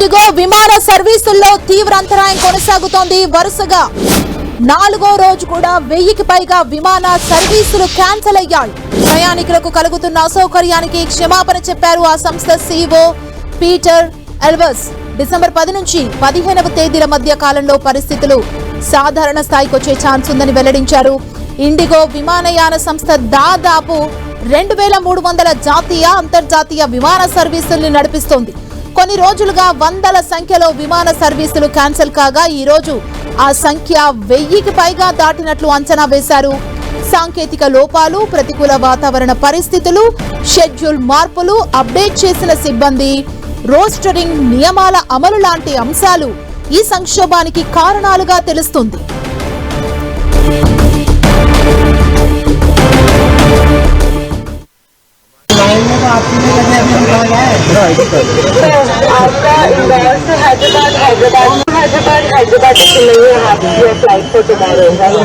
IndiGo విమాన సర్వీసుల్లో తీవ్ర అంతరాయం కొనసాగుతోంది. వరుసగా నాలుగో రోజు కూడా వెయ్యికి పైగా విమాన సర్వీసులు క్యాన్సిల్ అయ్యాయి. ప్రయాణికులకు కలుగుతున్న అసౌకర్యానికి క్షమాపణ చెప్పారు ఆ సంస్థ సీఈఓ పీటర్ ఎల్వర్స్. డిసెంబర్ పది నుంచి పదిహేనవ తేదీల మధ్య కాలంలో పరిస్థితులు సాధారణ స్థాయికి వచ్చే ఛాన్స్ ఉందని వెల్లడించారు. ఇండిగో విమానయాన సంస్థ దాదాపు రెండు వేల మూడు వందల జాతీయ అంతర్జాతీయ విమాన సర్వీసుల్ని నడిపిస్తోంది. కొన్ని రోజులుగా వందల సంఖ్యలో విమాన సర్వీసులు క్యాన్సిల్ కాగా ఈ రోజు ఆ సంఖ్య వెయ్యికి పైగా దాటినట్లు అంచనా వేశారు. సాంకేతిక లోపాలు ప్రతికూల వాతావరణ పరిస్థితులు షెడ్యూల్ మార్పులు అప్డేట్ చేసిన సిబ్బంది రోస్టరింగ్ నియమాల అమలు లాంటి అంశాలు ఈ సంక్షోభానికి కారణాలుగా తెలుస్తుంది. Hyderabad Hyderabad Hyderabad Hyderabad to Chennai you have your flight for tomorrow, right?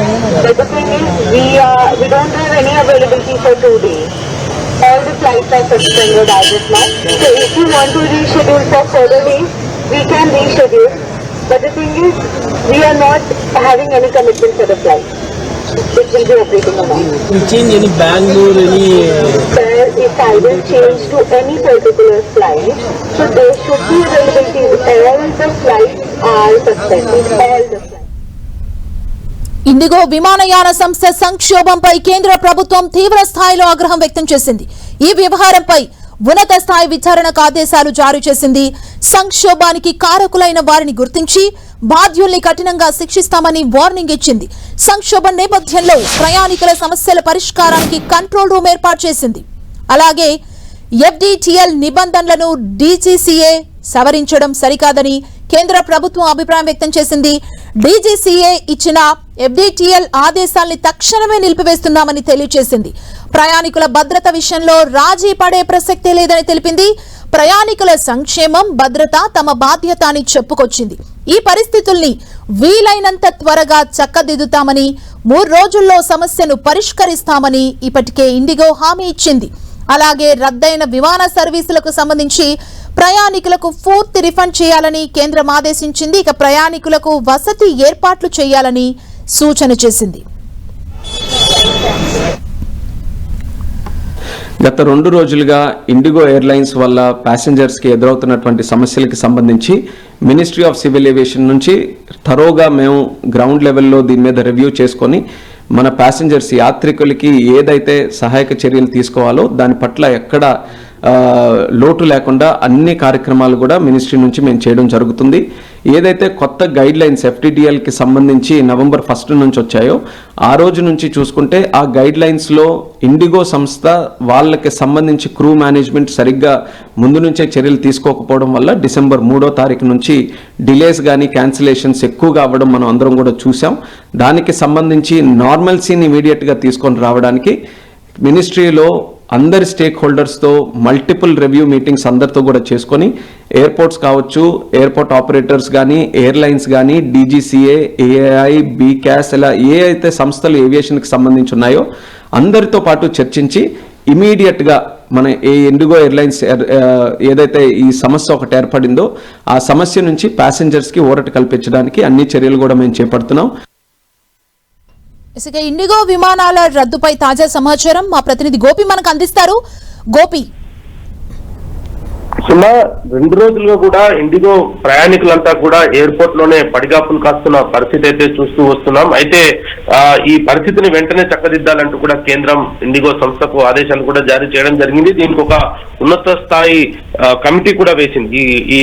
But the thing is, we uh, we don't have any availability for two days. All the flights are suspended as of now. So if you want to reschedule for further days, we can reschedule. But the thing is, we are not having any commitment for the flight. Will change any Bangalore, any There is either change to any particular flight, so there should be availability. All the flights are suspended. All the flights. IndiGo విమానయాన సంస్థ సంక్షోభంపై కేంద్ర ప్రభుత్వం తీవ్ర స్థాయిలో ఆగ్రహం వ్యక్తం చేసింది ఈ వ్యవహారంపై ఉన్నత స్థాయి విచారణకు ఆదేశాలు జారీ చేసింది. సంక్షోభానికి కారకులైన వారిని గుర్తించి బాధ్యుల్ని కఠినంగా శిక్షిస్తామని వార్నింగ్ ఇచ్చింది. సంక్షోభం నేపథ్యంలో ప్రయాణికుల సమస్యల పరిష్కారానికి కంట్రోల్ రూమ్ ఏర్పాటు చేసింది. అలాగే ఎఫ్డిటిఎల్ నిబంధనలను డీజీసీఏ సవరించడం సరికాదని కేంద్ర ప్రభుత్వం అభిప్రాయం వ్యక్తం చేసింది. డీజీసీఏ ఇచ్చిన ఎఫ్డీటీఎల్ ఆదేశాల్ని తక్షణమే నిలిపివేస్తున్నామని తెలియజేసింది. ప్రయాణికుల భద్రత విషయంలో రాజీ పడే ప్రసక్తే లేదని తెలిపింది. ప్రయాణికుల సంక్షేమం భద్రత తమ బాధ్యత అని చెప్పుకొచ్చింది. ఈ పరిస్థితుల్ని వీలైనంత త్వరగా చక్కదిద్దుతామని మూడు రోజుల్లో సమస్యను పరిష్కరిస్తామని ఇప్పటికే ఇండిగో హామీ ఇచ్చింది. అలాగే రద్దయిన విమాన సర్వీసులకు సంబంధించి ప్రయాణికులకు పూర్తి రిఫండ్ చేయాలని కేంద్రం ఆదేశించింది. ఇక ప్రయాణికులకు వసతి ఏర్పాట్లు చేయాలని సూచన చేసింది. గత రెండు రోజులుగా ఇండిగో ఎయిర్లైన్స్ వల్ల ప్యాసింజర్స్కి ఎదురవుతున్నటువంటి సమస్యలకి సంబంధించి మినిస్ట్రీ ఆఫ్ సివిల్ ఏవియేషన్ నుంచి తరోగా మేము గ్రౌండ్ లెవెల్లో దీని మీద రివ్యూ చేసుకొని మన ప్యాసింజర్స్ యాత్రికులకి ఏదైతే సహాయక చర్యలు తీసుకోవాలో దాని పట్ల ఎక్కడ లోటు లేకుండా అన్ని కార్యక్రమాలు కూడా మినిస్ట్రీ నుంచి మేము చేయడం జరుగుతుంది. ఏదైతే కొత్త గైడ్ లైన్స్ ఎఫ్టీడీఎల్కి సంబంధించి నవంబర్ ఫస్ట్ నుంచి వచ్చాయో ఆ రోజు నుంచి చూసుకుంటే ఆ గైడ్ లైన్స్లో ఇండిగో సంస్థ వాళ్ళకి సంబంధించి క్రూ మేనేజ్మెంట్ సరిగ్గా ముందు నుంచే చర్యలు తీసుకోకపోవడం వల్ల డిసెంబర్ మూడో తారీఖు నుంచి డిలేస్ కానీ క్యాన్సిలేషన్స్ ఎక్కువగా అవ్వడం మనం అందరం కూడా చూసాం దానికి సంబంధించి నార్మల్సీని ఇమీడియట్గా తీసుకొని రావడానికి మినిస్ట్రీలో అందరి స్టేక్ హోల్డర్స్తో మల్టిపుల్ రివ్యూ మీటింగ్స్ అందరితో కూడా చేసుకొని ఎయిర్పోర్ట్స్ కావచ్చు ఎయిర్పోర్ట్ ఆపరేటర్స్ కానీ ఎయిర్లైన్స్ కానీ డీజీసీఏ ఏఐ బీక్యాస్ ఇలా ఏ అయితే సంస్థలు ఏవియేషన్కి సంబంధించి ఉన్నాయో అందరితో పాటు చర్చించి ఇమీడియట్గా మన ఏ ఇండిగో ఎయిర్లైన్స్ ఎర్- ఏదైతే ఈ సమస్య ఒకటి ఏర్పడిందో ఆ సమస్య నుంచి ప్యాసింజర్స్కి ఊరట కల్పించడానికి అన్ని చర్యలు కూడా మేము చేపడుతున్నాం. ఇసుక ఇండిగో విమానాల రద్దుపై తాజా సమాచారం మా ప్రతినిధి గోపి మనకు అందిస్తారు. గోపి. సుమా రెండు రోజులుగా కూడా ఇండిగో ప్రయాణికులంతా కూడా ఎయిర్పోర్ట్లోనే పడిగాపులు కాస్తున్న పరిస్థితి అయితే చూస్తూ వస్తున్నాం. అయితే ఈ పరిస్థితిని వెంటనే చక్కదిద్దాలంటూ కూడా కేంద్రం ఇండిగో సంస్థకు ఆదేశాలు కూడా జారీ చేయడం జరిగింది. దీనికి ఒక ఉన్నత స్థాయి కమిటీ కూడా వేసింది. ఈ ఈ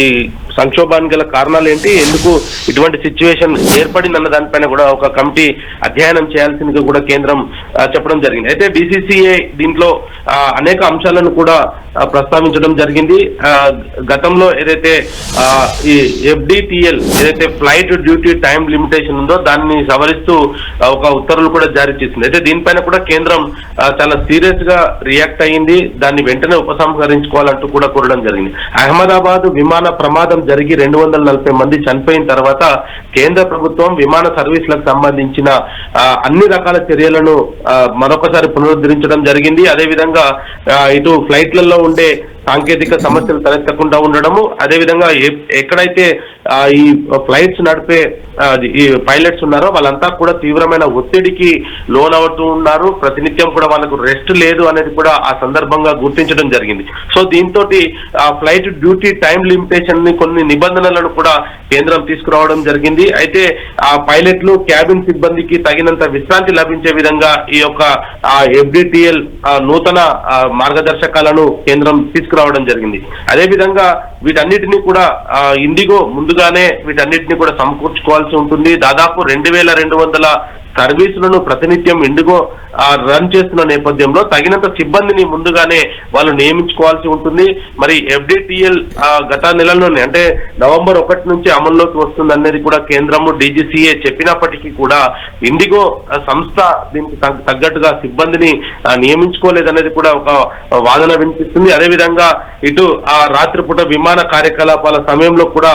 సంక్షోభానికి గల కారణాలు ఏంటి? ఎందుకు ఇటువంటి సిచ్యువేషన్ ఏర్పడింది అన్న దానిపైన కూడా ఒక కమిటీ అధ్యయనం చేయాల్సిందిగా కూడా కేంద్రం చెప్పడం జరిగింది. అయితే బీసీసీఏ దీంట్లో అనేక అంశాలను కూడా ప్రస్తావించడం జరిగింది. ఆ, గతంలో ఏదైతే ఈ ఎఫ్డిటిఎల్ ఏదైతే ఫ్లైట్ డ్యూటీ టైం లిమిటేషన్ ఉందో దాన్ని సవరిస్తూ ఒక ఉత్తర్వులు కూడా జారీ చేసింది. అయితే దీనిపైన కూడా కేంద్రం చాలా సీరియస్గా రియాక్ట్ అయ్యింది. దాన్ని వెంటనే ఉపసంహరించుకోవాలంటూ కూడా కోరడం జరిగింది. అహ్మదాబాద్ విమాన ప్రమాదం జరిగి రెండు వందల నలభై మంది చనిపోయిన తర్వాత కేంద్ర ప్రభుత్వం విమాన సర్వీసులకు సంబంధించిన ఆ, అన్ని రకాల చర్యలను మరొకసారి పునరుద్ధరించడం జరిగింది. అదేవిధంగా ఇటు ఫ్లైట్లలో ఉండే సాంకేతిక సమస్యలు తలెత్తకుండా ఉండడము అదేవిధంగా ఎక్కడైతే ఈ ఫ్లైట్స్ నడిపే ఈ పైలట్స్ ఉన్నారో వాళ్ళంతా కూడా తీవ్రమైన ఒత్తిడికి లోనవుతూ ఉన్నారు. ప్రతినిత్యం కూడా వాళ్ళకు రెస్ట్ లేదు అనేది కూడా ఆ సందర్భంగా గుర్తించడం జరిగింది. సో దీంతో ఆ ఫ్లైట్ డ్యూటీ టైం లిమిటేషన్ని కొన్ని నిబంధనలను కూడా కేంద్రం తీసుకురావడం జరిగింది. అయితే ఆ పైలట్లు క్యాబిన్ సిబ్బందికి తగినంత విశ్రాంతి లభించే విధంగా ఈ యొక్క ఎఫ్డిటిఎల్ నూతన ఆ, మార్గదర్శకాలను కేంద్రం తీసుకురావడం జరిగింది. అదేవిధంగా వీటన్నిటిని కూడా ఇండిగో ముందుగానే వీటన్నిటిని కూడా సమకూర్చుకోవాల్సి ఉంటుంది. దాదాపు రెండు వేల రెండు వందల సర్వీసులను ప్రతినిత్యం ఇండిగో రన్ చేస్తున్న నేపథ్యంలో తగినంత సిబ్బందిని ముందుగానే వాళ్ళు నియమించుకోవాల్సి ఉంటుంది. మరి ఎఫ్డిటిఎల్ గత నెలలోనే అంటే నవంబర్ ఒకటి నుంచి అమల్లోకి వస్తుంది అనేది కూడా కేంద్రము డీజీసీఏ చెప్పినప్పటికీ కూడా ఇండిగో సంస్థ దీనికి తగ్గట్టుగా సిబ్బందిని నియమించుకోలేదనేది కూడా ఒక వాదన వినిపిస్తుంది. అదేవిధంగా ఇటు ఆ రాత్రిపూట విమాన కార్యకలాపాల సమయంలో కూడా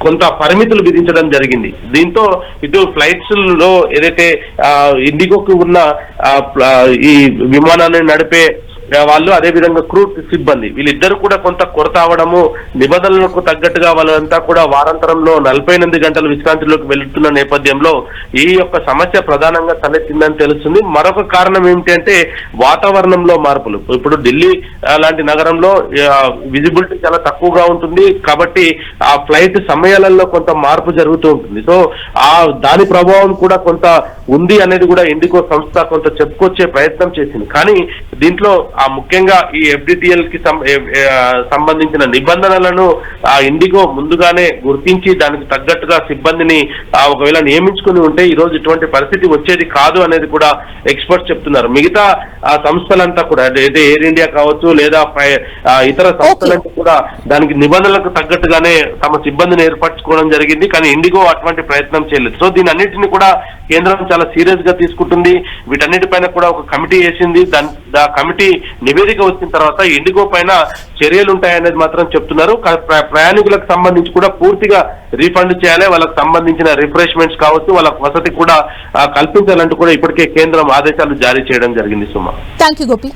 కొంత పరిమితులు విధించడం జరిగింది. దీంతో ఇటు ఫ్లైట్స్లో ఏదైతే ఆ, ఇండిగోకి ఉన్న ఆ, ఈ విమానాన్ని నడిపే వాళ్ళు అదే విధంగా క్రూ సిబ్బంది. వీళ్ళిద్దరు కూడా కొంత కొరత అవడము నిబంధనలకు తగ్గట్టుగా వాళ్ళంతా కూడా వారాంతరంలో నలభై ఎనిమిది గంటల విశ్రాంతిలోకి వెళుతున్న నేపథ్యంలో ఈ యొక్క సమస్య ప్రధానంగా తలెత్తిందని తెలుస్తుంది. మరొక కారణం ఏమిటి అంటే వాతావరణంలో మార్పులు. ఇప్పుడు ఢిల్లీ లాంటి నగరంలో విజిబిలిటీ చాలా తక్కువగా ఉంటుంది. కాబట్టి ఆ ఫ్లైట్ సమయాలలో కొంత మార్పు జరుగుతూ ఉంటుంది. సో ఆ దాని ప్రభావం కూడా కొంత ఉంది అనేది కూడా ఇండిగో సంస్థ కొంత చెప్పుకొచ్చే ప్రయత్నం చేసింది. కానీ దీంట్లో ఆ ముఖ్యంగా ఈ ఎఫ్డిటిఎల్కి సంబంధించిన నిబంధనలను ఆ ఇండిగో ముందుగానే గుర్తించి దానికి తగ్గట్టుగా సిబ్బందిని ఒకవేళ నియమించుకుని ఉంటే ఈ రోజు ఇటువంటి పరిస్థితి వచ్చేది కాదు అనేది కూడా ఎక్స్పర్ట్స్ చెప్తున్నారు. మిగతా ఆ సంస్థలంతా కూడా అంటే ఎయిర్ ఇండియా కావచ్చు లేదా ఇతర సంస్థలంతా కూడా దానికి నిబంధనలకు తగ్గట్టుగానే తమ సిబ్బందిని ఏర్పరచుకోవడం జరిగింది. కానీ ఇండిగో అటువంటి ప్రయత్నం చేయలేదు. సో దీని అన్నింటినీ కూడా కేంద్రం చాలా సీరియస్గా తీసుకుంటుంది. వీటన్నిటిపైన కూడా ఒక కమిటీ వేసింది. దాని ఆ కమిటీ నివేదిక వచ్చిన తర్వాత ఇండిగో పైన చర్యలు ఉంటాయనేది మాత్రం చెప్తున్నారు. ప్ర- ప్రయాణికులకు సంబంధించి కూడా పూర్తిగా రీఫండ్ చేయాలి. వాళ్ళకి సంబంధించిన రిఫ్రెష్మెంట్స్ కావచ్చు వాళ్ళకి వసతి కూడా కల్పించాలంటూ కూడా ఇప్పటికే కేంద్రం ఆదేశాలు జారీ చేయడం జరిగింది సుమా. Thank you Gopi.